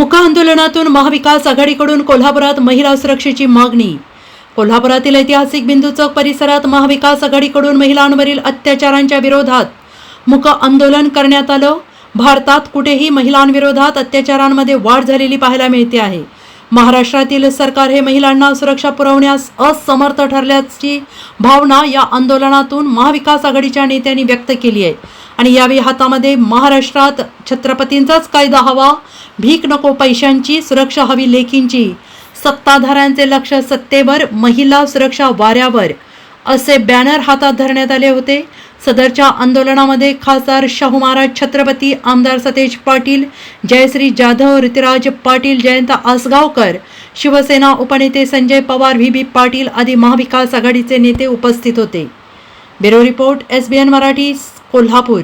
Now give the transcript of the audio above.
मुका आंदोलनातून महाविकास आघाडीकडून कोल्हापुरात महिला सुरक्षेची मागणी. कोल्हापुरातील ऐतिहासिक बिंदू चौक परिसरात महाविकास आघाडीकडून महिलांवरील अत्याचारांच्या विरोधात मुक आंदोलन करण्यात आलं. भारतात कुठेही महिलांविरोधात अत्याचारांमध्ये वाढ झालेली पाहायला मिळते आहे. महाराष्ट्रातील सरकार हे महिलांना सुरक्षा पुरवण्यास असमर्थ ठरल्याची भावना या आंदोलनातून महाविकास आघाडीच्या नेत्यांनी व्यक्त केली आहे. आणि यावेळी हातामध्ये महाराष्ट्रात छत्रपतींचाच कायदा हवा भीक नको पैशांची सुरक्षा हवी लेखींची सत्ताधाऱ्यांचे लक्ष सत्तेवर महिला सुरक्षा वाऱ्यावर असे बॅनर हातात धरण्यात आले होते. सदरच्या आंदोलनामध्ये खासदार शाहू महाराज छत्रपती आमदार सतेज पाटील जयश्री जाधव ऋतुराज पाटील जयंत आसगावकर शिवसेना उपनेते संजय पवार व्ही. बी. पाटील आदी महाविकास आघाडीचे नेते उपस्थित होते. Bureau report S. B. N. Marathi Kolhapur.